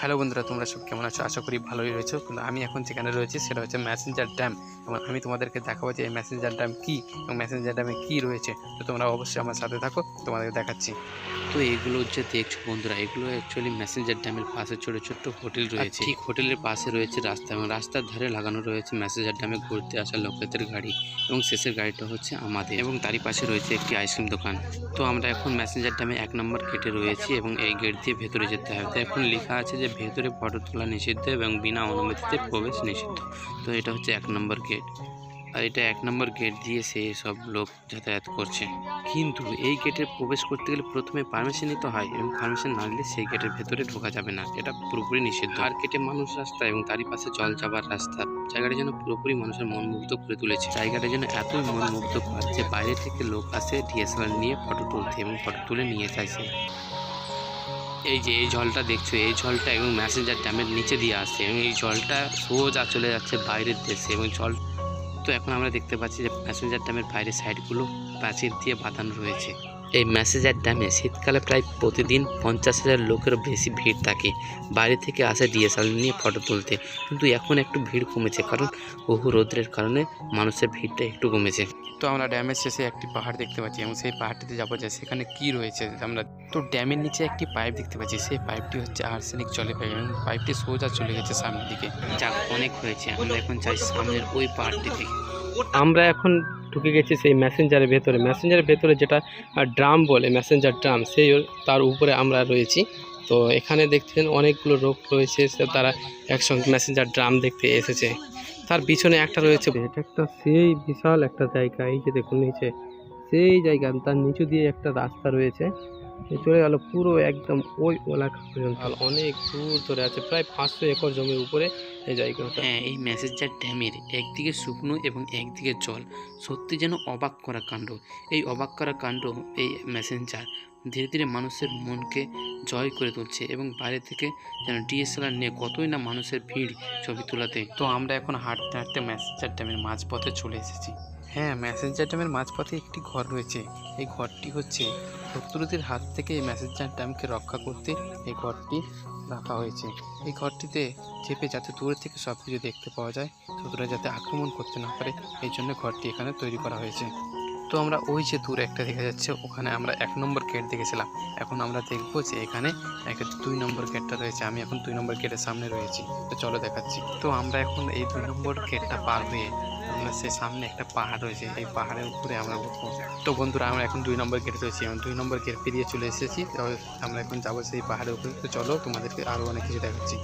Hello বন্ধুরা তোমরা সব কেমন আছো? আশা করি ভালোই রয়েছো। কিন্তু আমি এখন যেখানে রয়েছি সেটা হচ্ছে ম্যাসেঞ্জার ড্যাম এবং আমি তোমাদেরকে দেখাবো যে এই ম্যাসেঞ্জার ড্যাম কী এবং ম্যাসেঞ্জার ড্যামে কী রয়েছে। তো তোমরা অবশ্যই আমার সাথে থাকো তোমাদেরকে দেখাচ্ছি। তো এগুলো যে দেখছ বন্ধুরা এগুলো অ্যাকচুয়ালি ম্যাসেঞ্জার ড্যামের পাশে ছোট ছোট হোটেল রয়েছে। ঠিক হোটেলের পাশে রয়েছে রাস্তা এবং রাস্তার ধারে লাগানো রয়েছে ম্যাসেঞ্জার ড্যামে ঘুরতে আসা লোকেদের গাড়ি এবং শেষের গাড়িটা হচ্ছে আমাদের। এবং তারই পাশে রয়েছে একটি আইসক্রিম দোকান। তো আমরা এখন ম্যাসেঞ্জার ড্যামে এক নম্বর গেটে রয়েছি এবং এই গেট দিয়ে ভেতরে যেতে হবে। তো এখন লেখা আছে যে ভেতরে ফটো তোলা নিষিদ্ধ এবং বিনা অনুমতিতে প্রবেশ নিষিদ্ধ। তো এটা হচ্ছে এক নম্বর গেট আর এটা এক নম্বর গেট দিয়ে সে সব লোক যাতায়াত করছে। কিন্তু এই গেটে প্রবেশ করতে গেলে প্রথমে পারমিশন নিতে হয় এবং পারমিশন না নিলে সেই গেটের ভেতরে ঢোকা যাবে না। এটা পুরোপুরি নিষিদ্ধ। আর গেটে মানুষ রাস্তা এবং তারই পাশে জল যাবার রাস্তা। জায়গাটা যেন পুরোপুরি মানুষের মন মুগ্ধ করে তুলেছে। জায়গাটা যেন এতই মন মুগ্ধ যে বাইরে থেকে লোক আসে ডিএসএলআর নিয়ে ফটো তুলতে এবং ফটো তুলে নিয়ে যাইছে। এই যে, এই জলটা দেখছ, এই জলটা এবং ম্যাসেঞ্জার ড্যামের নিচে দিয়ে আসছে এবং এই জলটা সোজা চলে যাচ্ছে বাইরের দেশে এবং জল তো এখন আমরা দেখতে পাচ্ছি যে প্যাসেঞ্জার ড্যামের বাইরের সাইডগুলো প্রাচীর দিয়ে বাঁধানো রয়েছে। এই ম্যাসেঞ্জার ড্যামে শীতকালে প্রায় প্রতিদিন পঞ্চাশ হাজার লোকেরও বেশি ভিড় থাকে। বাইরে থেকে আসে ডিএসএলআর নিয়ে ফটো তুলতে। কিন্তু এখন একটু ভিড় কমেছে কারণ বহু রৌদ্রের কারণে মানুষের ভিড়টা একটু কমেছে। তো আমরা ড্যামের শেষে একটি পাহাড় দেখতে পাচ্ছি এবং সেই পাহাড়টিতে যাব যে সেখানে কি রয়েছে। আমরা তো ড্যামের নিচে একটি পাইপ দেখতে পাচ্ছি সেই পাইপটি হচ্ছে আর্সেনিক জলে পাইপ এবং পাইপটি সোজা চলে গেছে সামনের দিকে। যাক অনেক হয়েছে। আমরা এখন চাই সামনের ওই পাহাড়টি থেকে আমরা এখন ঢুকে গেছে সেই মেসেঞ্জারের ভেতরে। মেসেঞ্জারের ভেতরে যেটা ড্রাম বলে মেসেঞ্জার ড্রাম সেই তার উপরে আমরা রয়েছি। তো এখানে দেখছেন অনেকগুলো লোক রয়েছে, সে তারা একসঙ্গে মেসেঞ্জার ড্রাম দেখতে এসেছে। তার পিছনে একটা রয়েছে, এটা একটা সেই বিশাল একটা জায়গা, এই যে দেখুন নিচে। সেই জায়গা তার নিচু দিয়ে একটা রাস্তা রয়েছে। চলে গেল পুরো একদম ওই এলাকা পর্যন্ত। অনেক দূর ধরে আছে প্রায় পাঁচশো একর জমির উপরে এই জায়গাটা। হ্যাঁ এই ম্যাসেঞ্জার ড্যামের একদিকে শুকনো এবং একদিকে জল। সত্যি যেন অবাক করা কাণ্ড। এই অবাক করা কাণ্ড এই মেসেঞ্জার ধীরে ধীরে মানুষের মনকে জয় করে তুলছে এবং বাইরে থেকে যেন ডিএসএলআর নিয়ে কতই না মানুষের ভিড় ছবি তোলাতে। তো আমরা এখন হাঁটতে হাঁটতে ম্যাসেঞ্জার ড্যামের মাঝপথে চলে এসেছি। হ্যাঁ ম্যাসেঞ্জার ড্যামের মাঝপথে একটি ঘর রয়েছে। এই ঘরটি হচ্ছে শত্রুদের হাত থেকে এই ম্যাসেঞ্জার ড্যামকে রক্ষা করতে এই ঘরটি রাখা হয়েছে। এই ঘরটিতে চেপে যাতে দূর থেকে সব কিছু দেখতে পাওয়া যায় শত্রুরা যাতে আক্রমণ করতে না পারে, এই জন্য ঘরটি এখানে তৈরি করা হয়েছে। তো আমরা ওই যে দূরে একটা দেখা যাচ্ছে, ওখানে আমরা এক নম্বর গেট দেখেছিলাম। এখন আমরা দেখব যে এখানে এক দুই নম্বর গেটটা রয়েছে। আমি এখন দুই নম্বর গেটের সামনে রয়েছি। তো চলো দেখাচ্ছি। তো আমরা এখন এই দুই নম্বর গেটটা পার হয়ে আমরা সেই সামনে একটা পাহাড় রয়েছে এই পাহাড়ের উপরে আমরা উঠবো। তো বন্ধুরা, আমরা এখন দুই নম্বর গেট রয়েছি। এবং দুই নম্বর গেট পেরিয়ে চলে এসেছি। আমরা এখন যাব সেই পাহাড়ের উপরে। তো চলো তোমাদেরকে আরও অনেক কিছু দেখাচ্ছি।